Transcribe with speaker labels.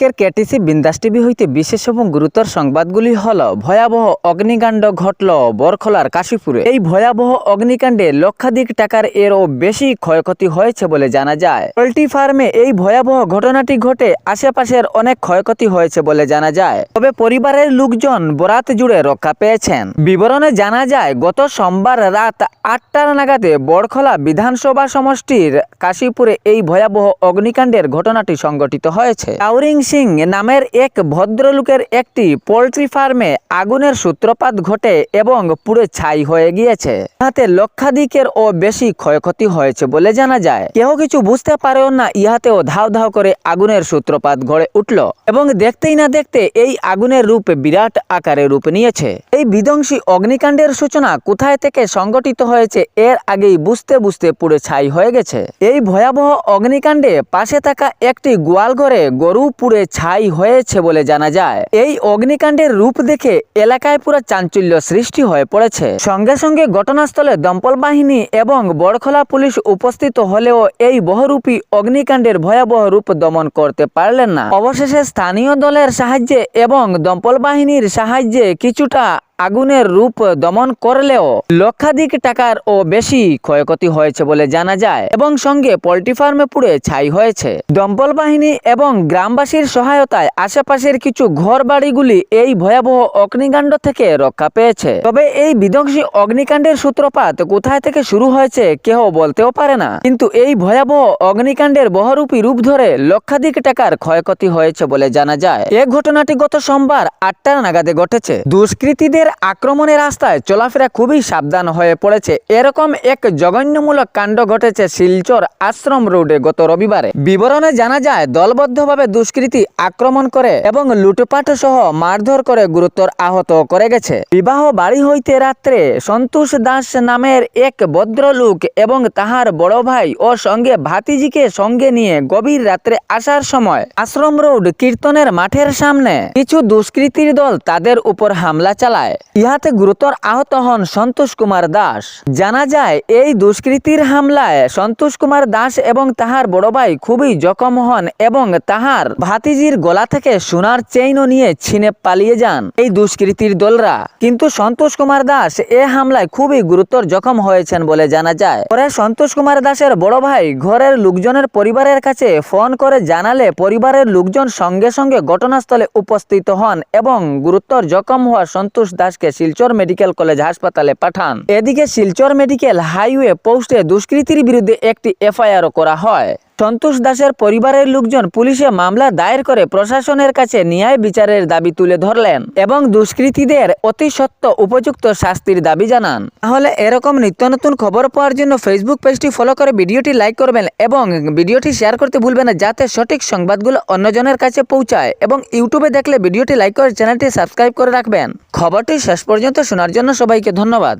Speaker 1: আজকের কেটিসি বিন্দাস টিভি হইতে বিশেষ এবং গুরুতর সংবাদগুলি হল, ভয়াবহ অগ্নিকাণ্ড ঘটল বরখলার কাশীপুরে। এই ভয়াবহ অগ্নিকাণ্ডে লক্ষাধিক টাকার এরও বেশি ক্ষয়ক্ষতি হয়েছে বলে জানা যায়। পোল্ট্রি ফার্মে এই ভয়াবহ ঘটনাটি ঘটে আশেপাশের অনেক ক্ষয়ক্ষতি হয়েছে বলে জানা যায়। তবে পরিবারের লোকজন বরাত জুড়ে রক্ষা পেয়েছেন। বিবরণে জানা যায়, গত সোমবার রাত আটটার নাগাদে বড়খলা বিধানসভা সমষ্টির কাশীপুরে এই ভয়াবহ অগ্নিকাণ্ডের ঘটনাটি সংঘটিত হয়েছে। কাউরিং সিং নামের এক ভদ্রলোকের একটি পোল্ট্রি ফার্মে আগুনের সূত্রপাত ঘটে এবং পুরো ছাই হয়ে গিয়েছে। তাতে লক্ষাধিকের ও বেশি ক্ষয়ক্ষতি হয়েছে বলে জানা যায়। কেউ কিছু বুঝতে পারেও না, ইহাতেও ধাও ধাও করে আগুনের সূত্রপাত গড়ে উঠল এবং দেখতেই না দেখতে এই আগুনের রূপ বিরাট আকারে রূপ নিয়েছে। এই বিধ্বংসী অগ্নিকাণ্ডের সূচনা কোথায় থেকে সংগঠিত হয়েছে, এর আগেই বুঝতে বুঝতে পুরো ছাই হয়ে গেছে। এই ভয়াবহ অগ্নিকাণ্ডে পাশে থাকা একটি গোয়ালঘরে গরু পুড়ে ছাই হয়েছে বলে জানা যায়। এই অগ্নিকাণ্ডের রূপ দেখে এলাকায় পুরো চাঞ্চল্য সৃষ্টি হয়ে পড়েছে। সঙ্গে সঙ্গে ঘটনাস্থলে দমকল বাহিনী এবং বড়খলা পুলিশ উপস্থিত হলেও এই বহরূপী অগ্নিকাণ্ডের ভয়াবহ রূপ দমন করতে পারলেন না। অবশেষে স্থানীয় দলের সাহায্যে এবং দমকল বাহিনীর সাহায্যে কিছুটা আগুনের রূপ দমন করলেও লক্ষাধিক টাকার ও বেশি ক্ষয়ক্ষতি হয়েছে বলে জানা যায় এবং সঙ্গে পোল্ট্রি ফার্মে পুড়ে ছাই হয়েছে। দমকল বাহিনী এবং গ্রামবাসীর সহায়তায় আশেপাশের কিছু ঘর বাড়িগুলি এই ভয়াবহ অগ্নিকাণ্ড থেকে রক্ষা পেয়েছে। তবে এই বিধ্বংসী অগ্নিকাণ্ডের সূত্রপাত কোথায় থেকে শুরু হয়েছে কেউ বলতেও পারে না। কিন্তু এই ভয়াবহ অগ্নিকাণ্ডের বহরূপী রূপ ধরে লক্ষাধিক টাকার ক্ষয়ক্ষতি হয়েছে বলে জানা যায়। এ ঘটনাটি গত সোমবার আটটার নাগাদে ঘটেছে। দুষ্কৃতীদের আক্রমণের রাস্তায় চলাফেরা খুবই সাবধান হয়ে পড়েছে। এরকম এক জঘন্যমূলক কাণ্ড ঘটেছে শিলচর আশ্রম রোডে গত রবিবারে। বিবরণে জানা যায়, দলবদ্ধভাবে দুষ্কৃতী আক্রমণ করে এবং লুটপাট সহ মারধর করে গুরুতর আহত করে গেছে। বিবাহ বাড়ি হইতে রাত্রে সন্তোষ দাস নামের এক ভদ্রলোক এবং তাহার বড় ভাই ও সঙ্গে ভাতিজিকে সঙ্গে নিয়ে গভীর রাত্রে আসার সময় আশ্রম রোড কীর্তনের মাঠের সামনে কিছু দুষ্কৃতীর দল তাদের উপর হামলা চালায়। ইহাতে গুরুতর আহত হন সন্তোষ কুমার দাস। জানা যায়, এই দুষ্কৃতীর হামলায় সন্তোষ কুমার দাস এবং তাহার বড় ভাই খুবই জখম হন এবং তাহার ভাতিজির গলা থেকে সোনার চেইনও নিয়ে ছিনে পালিয়ে যান এই দুষ্কৃতীর দলরা। কিন্তু সন্তোষ কুমার দাস এ হামলায় খুবই গুরুতর জখম হয়েছেন বলে জানা যায়। পরে সন্তোষ কুমার দাসের বড় ভাই ঘরের লোকজনের পরিবারের কাছে ফোন করে জানালে পরিবারের লোকজন সঙ্গে সঙ্গে ঘটনাস্থলে উপস্থিত হন এবং গুরুতর জখম হওয়া সন্তোষ দাসকে শিলচর মেডিকেল কলেজ হাসপাতালে পাঠান। এদিকে শিলচর মেডিকেল হাইওয়ে পোস্টে দুষ্কৃতীর বিরুদ্ধে একটি এফআইআরও করা হয়। সন্তোষ দাসের পরিবারের লোকজন পুলিশে মামলা দায়ের করে প্রশাসনের কাছে ন্যায় বিচারের দাবি তুলে ধরলেন এবং দুষ্কৃতীদের অতি সত্য উপযুক্ত শাস্তির দাবি জানান। তাহলে এরকম নিত্য নতুন খবর পাওয়ার জন্য ফেসবুক পেজটি ফলো করে ভিডিওটি লাইক করবেন এবং ভিডিওটি শেয়ার করতে ভুলবেন না যাতে সঠিক সংবাদগুলো অন্যজনের কাছে পৌঁছায় এবং ইউটিউবে দেখলে ভিডিওটি লাইক করে চ্যানেলটি সাবস্ক্রাইব করে রাখবেন। খবরটি শেষ পর্যন্ত শোনার জন্য সবাইকে ধন্যবাদ।